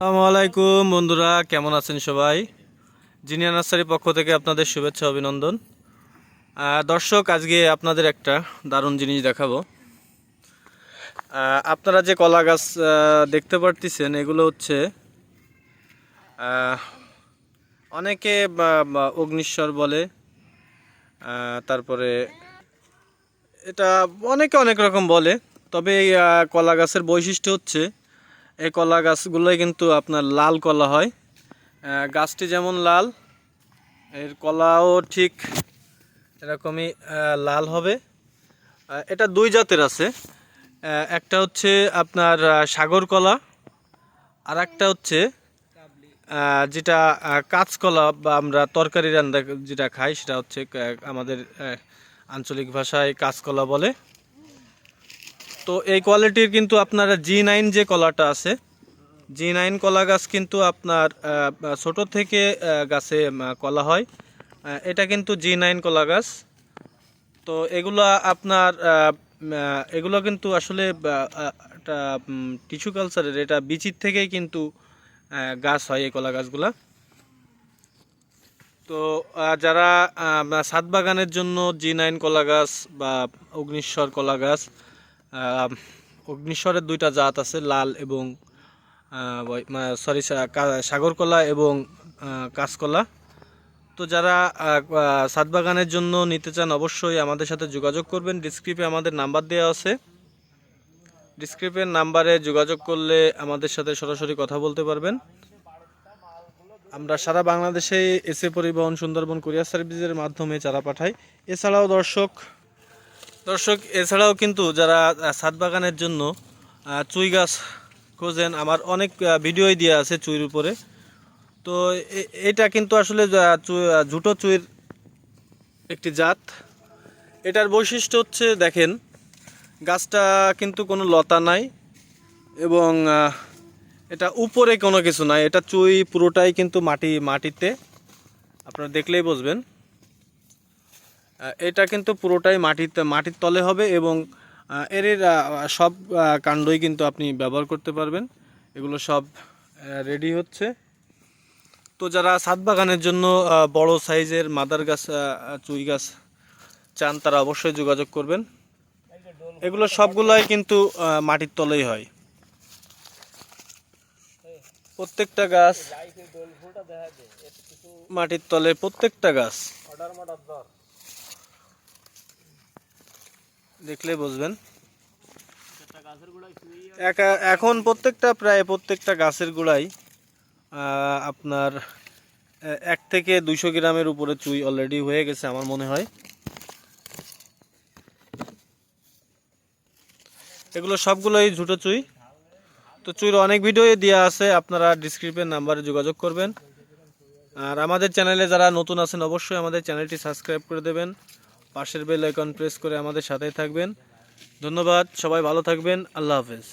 আসসালামু আলাইকুম, বন্ধুরা, কেমন আছেন সবাই? জিনিয়া নার্সারির পক্ষ থেকে আপনাদের শুভেচ্ছা, অভিনন্দন। দর্শক, আজকে আপনাদের একটা দারুণ জিনিস দেখাবো। আপনারা যে কলা গাছ দেখতে পারতেছেন, এগুলো হচ্ছে অনেকে অগ্নিশ্বর বলে তারপরে এটা অনেকে অনেক রকম বলে, তবে এই কলা গাছের বৈশিষ্ট্য হচ্ছে এই কলা গাছগুলোই কিন্তু আপনার লাল কলা হয়। গাছটি যেমন লাল, এর কলাও ঠিক এরকমই লাল হবে। এটা দুই জাতের আছে। একটা হচ্ছে আপনার সাগর কলা আর একটা হচ্ছে যেটা কাঁচকলা বা আমরা তরকারি রান্না যেটা খাই সেটা হচ্ছে আমাদের আঞ্চলিক ভাষায় কাঁচকলা বলে। তো এই কোয়ালিটির কিন্তু আপনার জি নাইন যে কলাটা আছে জি নাইন কলা গাছ কিন্তু আপনার ছোট থেকে গাছে কলা হয়। এটা কিন্তু জি নাইন কলা গাছ। তো এগুলো আপনার এগুলো কিন্তু আসলে একটা টিস্যু কালচারের এটা বিচির থেকেই কিন্তু গাছ হয় এই কলা গাছগুলা। তো যারা ছাদ বাগানের জন্য জি নাইন কলা গাছ বা অগ্নিশ্বর কলা গাছ আহ, অগ্নিশ্বরের দুইটা জাত আছে লাল এবং সরি সাগর কলা এবং কাঁচকলা। তো যারা আহ, বাগানের জন্য নিতে চান অবশ্যই আমাদের সাথে যোগাযোগ করবেন। ডিসক্রিপে আমাদের নাম্বার দেওয়া আছে। ডিসক্রিপের নাম্বারে যোগাযোগ করলে আমাদের সাথে সরাসরি কথা বলতে পারবেন। আমরা সারা বাংলাদেশে এসে পরিবহন সুন্দরবন কুরিয়ার সার্ভিসের মাধ্যমে চারা পাঠাই। এছাড়াও দর্শক দর্শক এছাড়াও কিন্তু যারা ছাদ বাগানের জন্য চুই গাছ খোঁজেন আমার অনেক ভিডিওই দেওয়া আছে চুইর উপরে। তো এটা কিন্তু আসলে আহ, চু- আহ, ঝুটো চুইর একটি জাত। এটার বৈশিষ্ট্য হচ্ছে দেখেন গাছটা কিন্তু কোনো লতা নাই এবং এটা উপরে কোনো কিছু নাই। এটা চুই পুরোটাই কিন্তু মাটি মাটিতে। আপনারা দেখলেই বুঝবেন। এটা কিন্তু পুরোটাই মাটিতে মাটির তলে হবে এবং এর সব কাণ্ডই কিন্তু আপনি ব্যবহার করতে পারবেন। এগুলো সব রেডি হচ্ছে। তো যারা ছাদ বাগানের জন্য বড় সাইজের মাদার গাছ চুই গাছ চান, তারা অবশ্যই যোগাযোগ করবেন। এগুলো সবগুলোই কিন্তু মাটির তলেই হয়। প্রত্যেকটা গাছ, মাটির তলে প্রত্যেকটা গাছ। দেখলে বুঝবেন। একা- এখন প্রত্যেকটা প্রায় প্রত্যেকটা গাছের গোড়াই আপনার এক থেকে দুইশো গ্রামের উপরে চুই অলরেডি হয়ে গেছে আমার মনে হয়। এগুলো সবগুলোই ঝুটো চুই। তো চুইর অনেক ভিডিও দেওয়া আছে আপনারা ডিসক্রিপের নাম্বারে যোগাযোগ করবেন। আর আমাদের চ্যানেলে যারা নতুন আছেন অবশ্যই আমাদের চ্যানেলটি সাবস্ক্রাইব করে দেবেন। পাশের বেল আইকন প্রেস করে আমাদের সাথে থাকবেন। ধন্যবাদ সবাই ভালো থাকবেন আল্লাহ হাফেজ।